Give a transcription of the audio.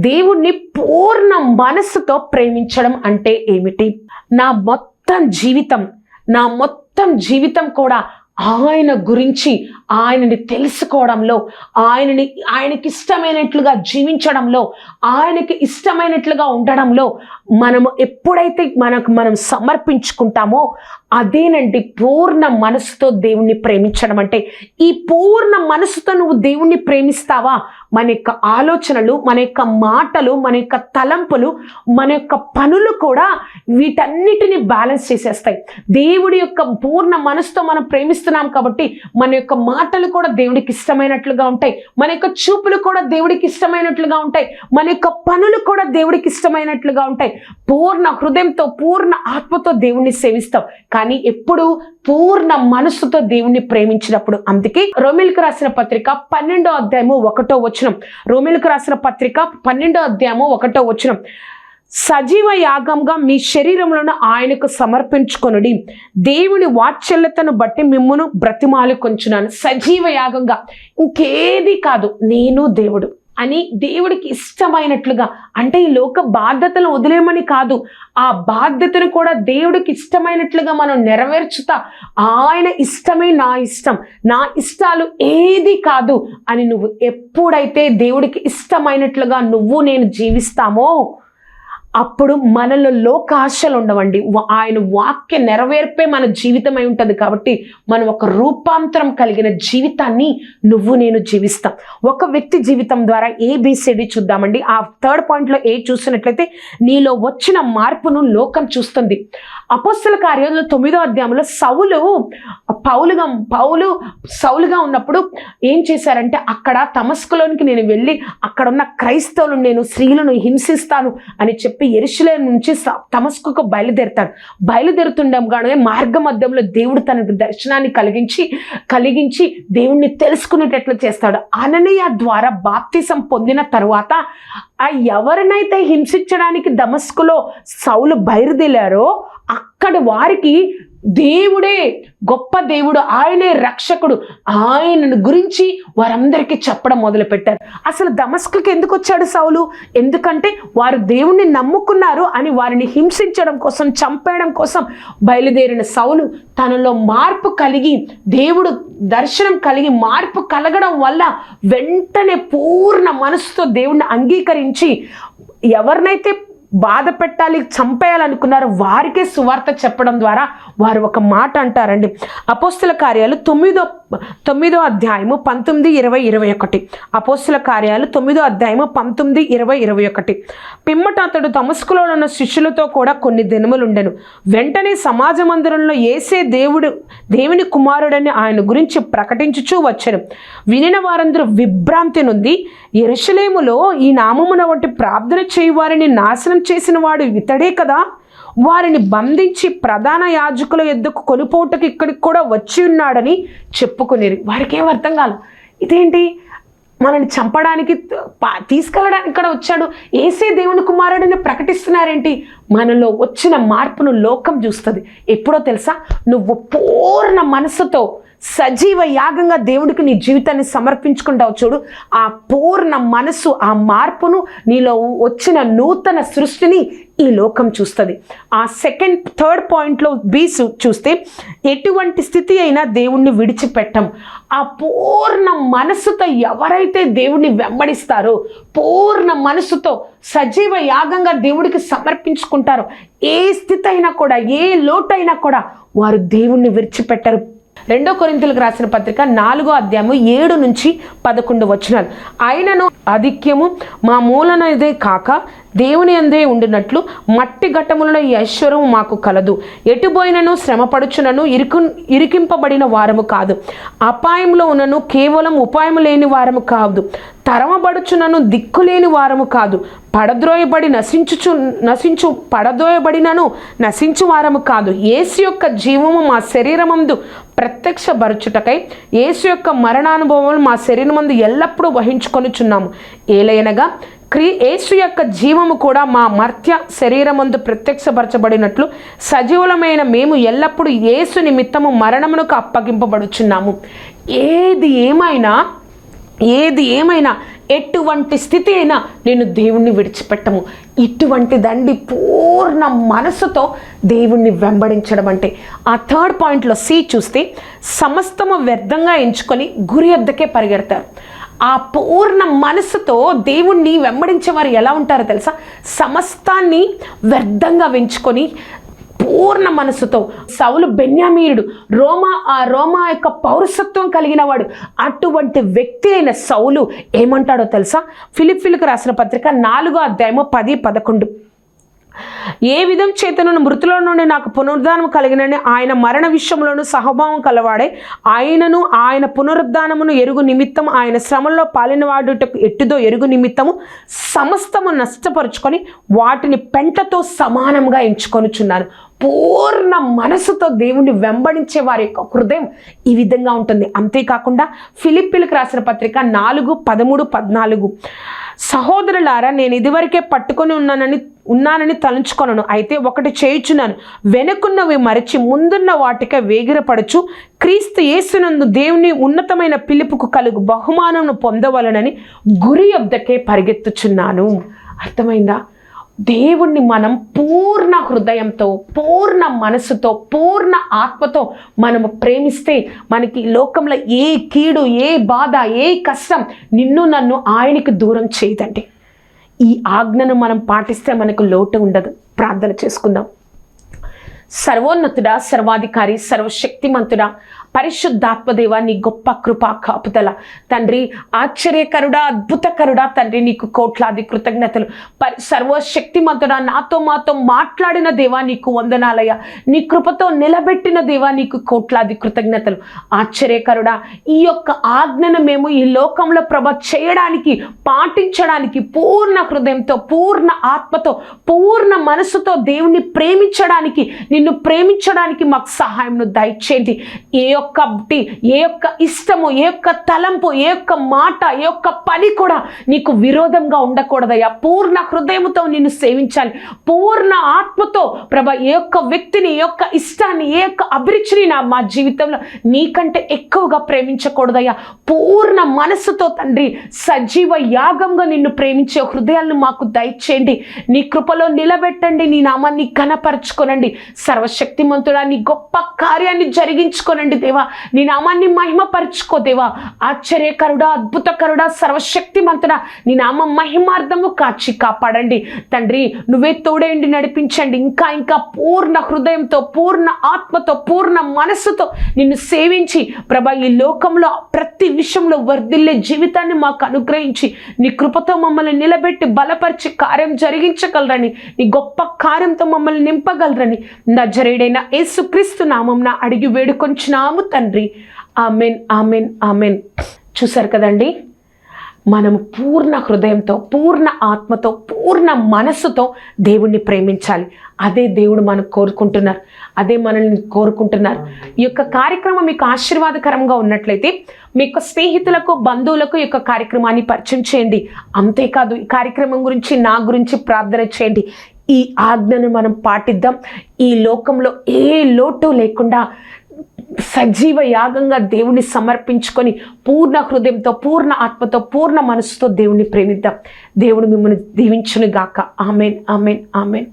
దేవుణ్ణి పూర్ణ మనస్సుతో ప్రేమించడం అంటే ఏమిటి? నా మొత్తం జీవితం నా మొత్తం జీవితం కూడా ఆయన గురించి ఆయనని తెలుసుకోవడంలో ఆయనని ఆయనకి ఇష్టమైనట్లుగా జీవించడంలో ఆయనకి ఇష్టమైనట్లుగా ఉండడంలో మనము ఎప్పుడైతే మనకు మనం సమర్పించుకుంటామో అదేనండి పూర్ణ మనసుతో దేవుణ్ణి ప్రేమించడం అంటే ఈ పూర్ణ మనసుతో నువ్వు దేవుణ్ణి ప్రేమిస్తావా? మన యొక్క ఆలోచనలు మన యొక్క మాటలు మన యొక్క తలంపులు మన యొక్క పనులు కూడా వీటన్నిటిని బ్యాలెన్స్ చేసేస్తాయి. దేవుడి యొక్క పూర్ణ మనసుతో మనం ప్రేమిస్తున్నాం కాబట్టి మన యొక్క మాటలు కూడా దేవుడికి ఇష్టమైనట్లుగా ఉంటాయి. మన యొక్క చూపులు కూడా దేవుడికి ఇష్టమైనట్లుగా ఉంటాయి. మన యొక్క పనులు కూడా దేవుడికి ఇష్టమైనట్లుగా ఉంటాయి. పూర్ణ హృదయంతో పూర్ణ ఆత్మతో దేవుణ్ణి సేవిస్తాం. కానీ ఎప్పుడు పూర్ణ మనస్సుతో దేవుణ్ణి ప్రేమించినప్పుడు అందుకే రోమిల్కు రాసిన పత్రిక పన్నెండో అధ్యాయము ఒకటో వచనం. రోమిల్కు రాసిన పత్రిక పన్నెండో అధ్యాయము ఒకటో వచనం. సజీవ యాగంగా మీ శరీరములను ఆయనకు సమర్పించుకొనుడి. దేవుని వాత్సల్యతను బట్టి మిమ్మును బ్రతిమాలి కొంచున్నాను. సజీవ యాగంగా. ఇంకేది కాదు నేను దేవుడు అని దేవుడికి ఇష్టమైనట్లుగా. అంటే ఈ లోక బాధ్యతలు వదిలేమని కాదు ఆ బాధ్యతను కూడా దేవుడికి ఇష్టమైనట్లుగా మనం నెరవేర్చుతా. ఆయన ఇష్టమే నా ఇష్టం. నా ఇష్టాలు ఏది కాదు అని నువ్వు ఎప్పుడైతే దేవుడికి ఇష్టమైనట్లుగా నువ్వు నేను జీవిస్తామో అప్పుడు మనలో లోకాశలు ఉండవండి. ఆయన వాక్య నెరవేర్పే మన జీవితమై ఉంటుంది కాబట్టి మనం ఒక రూపాంతరం కలిగిన జీవితాన్ని నువ్వు నేను జీవిస్తాం. ఒక వ్యక్తి జీవితం ద్వారా ఏబిసిడి చూద్దామండి. ఆ థర్డ్ పాయింట్లో ఏ చూసినట్లయితే నీలో వచ్చిన మార్పును లోకం చూస్తుంది. అపోస్తల కార్యంలో తొమ్మిదో అధ్యాయంలో సౌలు పౌలుగా పౌలు సౌలుగా ఉన్నప్పుడు ఏం చేశారంటే అక్కడ తమస్కులోనికి నేను వెళ్ళి అక్కడ ఉన్న క్రైస్తవులు నేను స్త్రీలను హింసిస్తాను అని చెప్పి ఎరుషులే నుంచి స- తమస్కుకు బయలుదేరుతాడు. బయలుదేరుతుండగానే మార్గ మధ్యంలో దేవుడు తనకు దర్శనాన్ని కలిగించి కలిగించి దేవుణ్ణి తెలుసుకునేటట్లు చేస్తాడు. అననీయ ద్వారా బాప్తిసం పొందిన తరువాత ఆ ఎవరినైతే హింసించడానికి దమస్కులో సౌలు బయలుదేరారో అక్కడ వారికి దేవుడే గొప్ప దేవుడు ఆయనే రక్షకుడు. ఆయనను గురించి వారందరికీ చెప్పడం మొదలుపెట్టారు. అసలు దమస్కుకి ఎందుకు వచ్చాడు సౌలు? ఎందుకంటే వారు దేవుణ్ణి నమ్ముకున్నారు అని వారిని హింసించడం కోసం చంపేయడం కోసం బయలుదేరిన సౌలు తనలో మార్పు కలిగి దేవుడు దర్శనం కలిగి మార్పు కలగడం వల్ల వెంటనే పూర్ణ మనసుతో దేవుణ్ణి అంగీకరించి ఎవరినైతే బాధ పెట్టాలి చంపేయాలనుకున్నారు వారికే సువార్త చెప్పడం ద్వారా వారు ఒక మాట అంటారండి. అపోస్తుల కార్యాలు తొమ్మిదో తొమ్మిదో అధ్యాయము పంతొమ్మిది ఇరవై ఇరవై ఒకటి. అపోస్తుల కార్యాలు తొమ్మిదో అధ్యాయము పంతొమ్మిది ఇరవై ఇరవై ఒకటి. పిమ్మట అతడు తమస్కులో ఉన్న శిష్యులతో కూడా కొన్ని దినములుండెను. వెంటనే సమాజ మందిరంలో ఏసే దేవుడు దేవుని కుమారుడని ఆయన గురించి ప్రకటించుచూ వచ్చాను. వినిన వారందరూ విభ్రాంతి నుండి ఎరుషలేములో ఈ నామమున వంటి ప్రార్థన చేయువారిని నాశనం చేసిన వాడు ఇతడే కదా? వారిని బంధించి ప్రధాన యాజకుల ఎద్దుకు కొనుపోటకు ఇక్కడికి కూడా వచ్చి ఉన్నాడని చెప్పుకునేది వారికి ఏం అర్థం కాదు ఇదేంటి? మనల్ని చంపడానికి తీసుకెళ్ళడానికి ఇక్కడ వచ్చాడు. ఏసే దేవుని కుమారుడిని ప్రకటిస్తున్నారేంటి? మనలో వచ్చిన మార్పును లోకం చూస్తుంది. ఎప్పుడో తెలుసా? నువ్వు పూర్ణ మనసుతో సజీవ యాగంగా దేవుడికి నీ జీవితాన్ని సమర్పించుకుంటావు చూడు. ఆ పూర్ణ మనసు ఆ మార్పును నీలో వచ్చిన నూతన సృష్టిని ఈ లోకం చూస్తుంది. ఆ సెకండ్ థర్డ్ పాయింట్లో బి చూస్తే ఎటువంటి స్థితి అయినా దేవుణ్ణి విడిచిపెట్టం. ఆ పూర్ణ మనసుతో ఎవరైతే దేవుణ్ణి వెంబడిస్తారో పూర్ణ మనసుతో సజీవ యాగంగా దేవుడికి సమర్పించుకుంటారో ఏ స్థితి అయినా కూడా ఏ లోటైనా కూడా వారు దేవుణ్ణి విడిచిపెట్టరు. రెండో కొరింతలకు రాసిన పత్రిక నాలుగో అధ్యాయము ఏడు నుంచి పదకొండు వచనాలు. ఆయనను ఆధిక్యము మా మూలనదే కాక దేవుని అందే ఉండినట్లు మట్టి ఘట్టములలో ఈ ఐశ్వర్యం మాకు కలదు. ఎటుపోయినను శ్రమపడుచునను ఇరుకు ఇరికింపబడిన వారము కాదు. అపాయంలో ఉన్నను కేవలం ఉపాయం లేని వారము కాదు. తరమబడుచునను దిక్కులేని వారము కాదు. పడద్రోయబడి నశించుచు నశించు పడద్రోయబడినను నశించు వారము కాదు. యేసు యొక్క జీవము మా శరీరమందు ప్రత్యక్షపరచుటకై యేసు యొక్క మరణానుభవం మా శరీరమందు ఎల్లప్పుడూ వహించుకొనుచున్నాము. ఏలైనగా క్రీ యేసు యొక్క జీవము కూడా మా మర్త్య శరీరమందు ప్రత్యక్షపరచబడినట్లు సజీవులమైన మేము ఎల్లప్పుడూ యేసు నిమిత్తము మరణమునకు అప్పగింపబడుచున్నాము. ఏది ఏమైనా ఏది ఏమైనా ఎటువంటి స్థితి అయినా నేను దేవుణ్ణి విడిచిపెట్టము. ఇటువంటి దండి పూర్ణ మనసుతో దేవుణ్ణి వెంబడించడం అంటే ఆ థర్డ్ పాయింట్లో సి చూస్తే సమస్తము వ్యర్థంగా ఎంచుకొని గురి అద్దకే పరిగెడతారు. ఆ పూర్ణ మనసుతో దేవుణ్ణి వెంబడించే వారు ఎలా ఉంటారో తెలుసా? సమస్తాన్ని వ్యర్థంగా వెంచుకొని పూర్ణ మనసుతో. సౌలు బెన్యామీనుడు రోమా ఆ రోమా యొక్క పౌరసత్వం కలిగిన వాడు అటువంటి వ్యక్తి అయిన సౌలు ఏమంటాడో తెలుసా? ఫిలిపిలకు రాసిన పత్రిక నాలుగో అధ్యాయము పది పదకొండు. ఏ విధం చేతను మృతుల నుండి నాకు పునరుద్ధానం కలిగినని ఆయన మరణ విషయంలోనూ సహభావం కలవాడే ఆయనను ఆయన పునరుద్ధానమును ఎరుగు నిమిత్తం ఆయన శ్రమంలో పాలినవాడుటకు ఎట్టుదో ఎరుగు నిమిత్తము సమస్తము నష్టపరుచుకొని వాటిని పెంటతో సమానంగా ఎంచుకొనుచున్నాను. పూర్ణ మనసుతో దేవుణ్ణి వెంబడించే వారి యొక్క హృదయం ఈ విధంగా ఉంటుంది. అంతేకాకుండా ఫిలిప్పీలకు రాసిన పత్రిక నాలుగు పదమూడు పద్నాలుగు. సహోదరులారా నేను ఇదివరకే పట్టుకొని ఉన్నానని ఉన్నానని తలంచుకొనను. అయితే ఒకటి చేయుచున్నాను. వెనుకున్నవి మరచి ముందున్న వాటికే వేగిరపడచ్చు క్రీస్తు యేసునందు దేవుని ఉన్నతమైన పిలుపుకు కలుగు బహుమానమును పొందవలనని గురి యొద్దకే పరిగెత్తుచున్నాను. అర్థమైందా? దేవుణ్ణి మనం పూర్ణ హృదయంతో పూర్ణ మనసుతో పూర్ణ ఆత్మతో మనము ప్రేమిస్తే మనకి లోకంలో ఏ కీడు ఏ బాధ ఏ కష్టం నిన్ను నన్ను ఆయనకి దూరం చేయదండి. ఈ ఆజ్ఞను మనం పాటిస్తే మనకు లోటు ఉండదు. ప్రార్థన చేసుకుందాం. సర్వోన్నతుడా సర్వాధికారి సర్వశక్తిమంతుడా పరిశుద్ధాత్మదేవ నీ గొప్ప కృపా కాపుదల. తండ్రి ఆశ్చర్యకరుడా అద్భుతకరుడా తండ్రి నీకు కోట్లాది కృతజ్ఞతలు. పరి సర్వశక్తిమంతుడా నాతో మాతో మాట్లాడిన దేవా నీకు వందనాలయ నీ కృపతో నిలబెట్టిన దేవా నీకు కోట్లాది కృతజ్ఞతలు. ఆశ్చర్యకరుడా ఈ యొక్క ఆజ్ఞను మేము ఈ లోకంలో ప్రభ చేయడానికి పాటించడానికి పూర్ణ హృదయంతో పూర్ణ ఆత్మతో పూర్ణ మనసుతో దేవుణ్ణి ప్రేమించడానికి నిన్ను ప్రేమించడానికి మాకు సహాయంను దయచేయండి. ఏ యొక్క ఏ యొక్క ఇష్టము ఏ యొక్క తలంపు ఏ యొక్క మాట ఏ యొక్క పని కూడా నీకు విరోధంగా ఉండకూడదయ్యా. పూర్ణ హృదయముతో నిన్ను సేవించాలి. పూర్ణ ఆత్మతో ప్రభ ఏ యొక్క వ్యక్తిని ఏ యొక్క ఇష్టాన్ని ఏ యొక్క అభిరుచిని నా మా జీవితంలో నీకంటే ఎక్కువగా ప్రేమించకూడదయ్యా. పూర్ణ మనస్సుతో తండ్రి సజీవ యాగంగా నిన్ను ప్రేమించే హృదయాలను మాకు దయచేయండి. నీ కృపలో నిలబెట్టండి నీ నామాన్ని ఘనపరచుకోనండి. సర్వశక్తిమంతుడా నీ గొప్ప కార్యాన్ని జరిగించుకోనండి దేవా. నీ నామాన్ని మహిమపరచుకో దేవా. ఆశ్చర్యకరుడా అద్భుతకరుడా సర్వశక్తిమంతుడా. నీ నామం మహిమార్థము కాచి కాపాడండి. తండ్రి నువ్వే తోడేండి నడిపించండి. ఇంకా ఇంకా పూర్ణ హృదయంతో పూర్ణ ఆత్మతో పూర్ణ మనస్సుతో నిన్ను సేవించి ప్రభా ఈ లోకంలో ప్రతి విషయంలో వర్ధిల్లే జీవితాన్ని మాకు అనుగ్రహించి నీ కృపతో మమ్మల్ని నిలబెట్టి బలపరిచి కార్యం జరిగించగలరని నీ గొప్ప కార్యంతో మమ్మల్ని నింపగలరని నజరేడైన యేసుక్రీస్తు నామంన అడిగి వేడుకొంచున్నాము తండ్రి. Amen amen amen. చూసారు కదండి? మనము పూర్ణ హృదయంతో పూర్ణ ఆత్మతో పూర్ణ మనస్సుతో దేవుణ్ణి ప్రేమించాలి. అదే దేవుడు మనం కోరుకుంటున్నారు. అదే మనల్ని కోరుకుంటున్నారు. ఈ యొక్క కార్యక్రమం మీకు ఆశీర్వాదకరంగా ఉన్నట్లయితే మీ యొక్క స్నేహితులకు బంధువులకు ఈ యొక్క కార్యక్రమాన్ని పరిచయం చేయండి. అంతేకాదు ఈ కార్యక్రమం గురించి నా గురించి ప్రార్థన చేయండి. ఈ ఆజ్ఞను మనం పాటిద్దాం. ఈ లోకంలో ఏ లోటు లేకుండా సజీవ యాగంగా దేవుని సమర్పించుకొని పూర్ణ హృదయంతో పూర్ణ ఆత్మతో పూర్ణ మనసుతో దేవుని ప్రేమిద్దాం. దేవుడు మిమ్మల్ని దీవించును గాక ఆమెన్ ఆమెన్ ఆమెన్.